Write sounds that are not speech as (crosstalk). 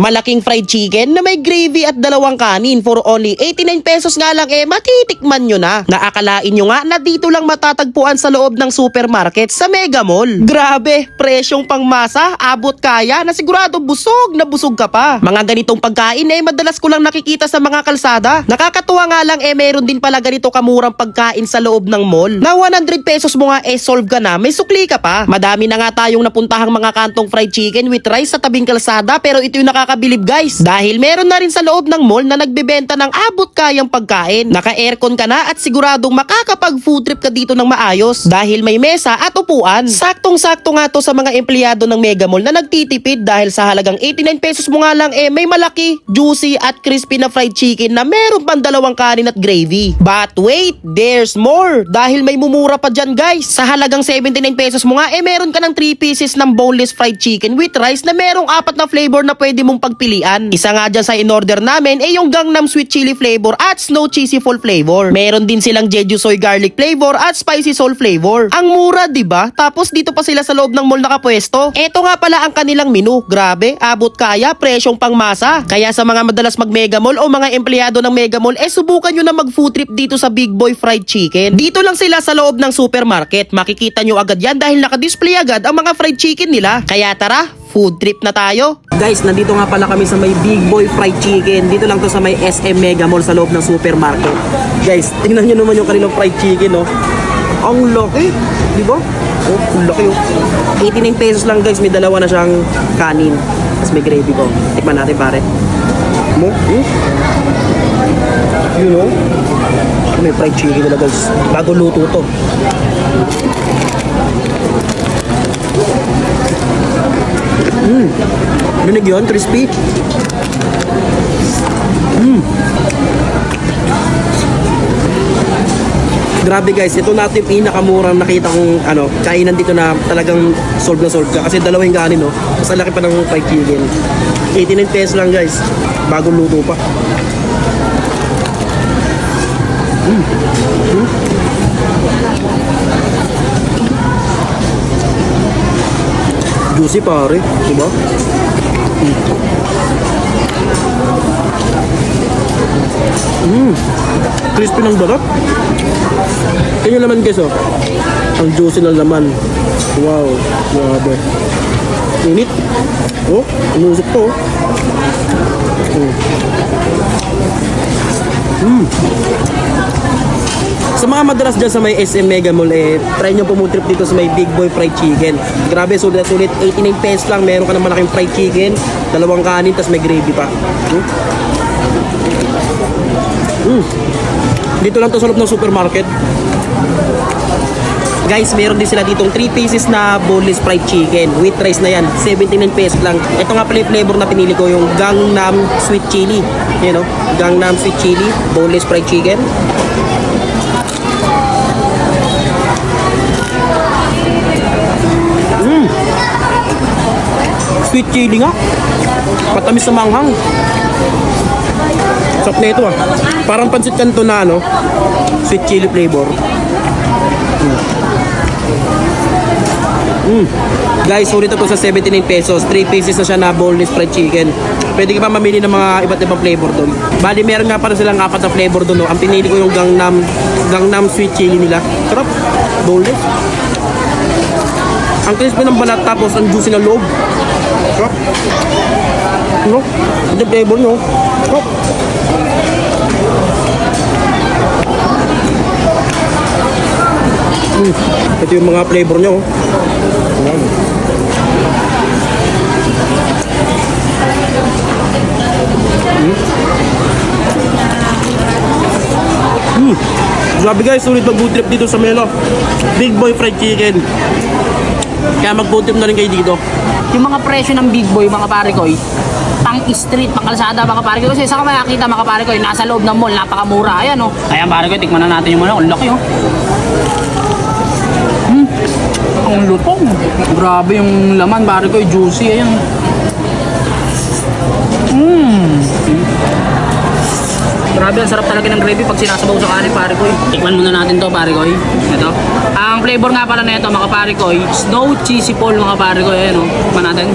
Malaking fried chicken na may gravy at dalawang kanin for only 89 pesos nga lang eh matitikman nyo na. Naakalain nyo nga na dito lang matatagpuan sa loob ng supermarket sa Mega Mall. Grabe, presyong pangmasa, abot kaya na sigurado busog na busog ka pa. Mga ganitong pagkain eh madalas ko lang nakikita sa mga kalsada. Nakakatuwa nga lang eh meron din pala ganito kamurang pagkain sa loob ng mall. Na 100 pesos mo nga eh solve ka na, may sukli ka pa. Madami na nga tayong napuntahang mga kantong fried chicken with rice sa tabing kalsada pero ito yung nakakabilib guys. Dahil meron na rin sa loob ng mall na nagbebenta ng abot kayang pagkain. Naka-aircon ka na at siguradong makakapag food trip ka dito ng maayos dahil may mesa at upuan. Saktong-sakto nga to sa mga empleyado ng Mega Mall na nagtitipid dahil sa halagang 89 pesos mo nga lang eh may malaki, juicy at crispy na fried chicken na meron pang dalawang kanin at gravy. But wait, there's more dahil may mumura pa dyan guys. Sa halagang 79 pesos mo nga eh meron ka ng 3 pieces ng boneless fried chicken with rice na merong apat na flavor na pwede mong pagpilian. Isa nga dyan sa in-order namin eh yung Gangnam Sweet Chili flavor at Snow Cheesy Full flavor. Meron din silang Jeju Soy Garlic flavor at Spicy Soul flavor. Ang mura, 'di ba? Tapos dito pa sila sa loob ng mall nakapwesto. Eto nga pala ang kanilang menu. Grabe, abot kaya, presyong pangmasa. Kaya sa mga madalas mag Mega Mall o mga empleyado ng Mega Mall, eh subukan nyo na mag food trip dito sa Big Boy Fried Chicken. Dito lang sila sa loob ng supermarket. Makikita nyo agad yan dahil nakadisplay agad ang mga fried chicken nila. Kaya tara, food trip na tayo. Guys, nandito nga pala kami sa may Big Boy Fried Chicken. Dito lang to sa may SM Mega Mall sa loob ng supermarket. Guys, (laughs) tingnan nyo naman yung kanilang fried chicken, oh. Ang laki, di ba? Oh, ang laki, oh. 89 pesos lang, guys. May dalawa na siyang kanin. Tapos may gravy ko. Tikman natin, pare. Mo? Hmm? You know? May fried chicken nila, guys. Bago luto to. Mm. Rinig yun, crispy. Mm. Grabe guys, ito natin yung pinakamurang nakita kong ano, kainan dito na talagang solve na solve ka. Kasi dalawa yung kanin, no? Mas laki pa ng fried chicken. 89 pesos lang guys. Bagong luto pa. Mm. Mm. Juicy pare, di ba? Mm. Crispy ng balat. Tingnan yung laman guys oh. Ang juicy ng laman. Wow, grabe. Init. Oh, umusok to. oh. Mm. Mm. Sa mga madalas dyan sa may SM Mega Mall, eh, try nyo pumutrip dito sa may Big Boy Fried Chicken. Grabe, sulit ulit, 89 pesos lang, meron ka ng malaking fried chicken, dalawang kanin, tas may gravy pa. Hmm? Mm. Dito lang to sa loob ng supermarket. Guys, meron din sila ditong 3 pieces na boneless fried chicken with rice na yan. 79 pesos lang. Ito nga pala yung flavor na pinili ko, yung Gangnam Sweet Chili. You know, Gangnam Sweet Chili, boneless fried chicken. Mm. Sweet chili nga. Patamis sa manghang. Sarap na ito ah. Parang pansit kanto na ano. Sweet chili flavor. Mm. Guys, sulit ito sa 79 pesos. 3 pieces na siya na boneless fried chicken. Pwede ka pa mamili ng mga iba't ibang flavor doon. Bali, meron nga pala silang apat na flavor doon. No? Ang pinili ko yung Gangnam, Gangnam sweet chili nila. Sarap. Boneless. Ang crispy ng balat tapos ang juicy ng loob. Sarap. No? Yung flavor nyo. Sarap. Mm. Ito yung mga flavor nyo. oh. Ayan. Mm. Grabe guys, sulit mag food trip dito sa Melo. Big Boy Fried Chicken. Kaya mag food trip na rin kayo dito. Yung mga presyo ng big boy, mga pare ko, pang street, pang kalsada, mga pare ko. Kasi saan ka makakita, mga pare ko, nasa loob ng mall, napakamura. Ayan, oh. Ayan, pare ko, tikman na natin yung manok. Ang laki, oh. Ang lutong. Grabe yung laman, pare ko, juicy. Ayan. Mmm. Grabe, ang sarap talaga ng gravy pag sinasabaw sa kanin, pare ko. Tikman muna natin to, pare ko. Ito. Ang flavor nga pala nito, mga pare ko, snow cheesy ball, mga pare ko. Ayan, oh. Tikman natin.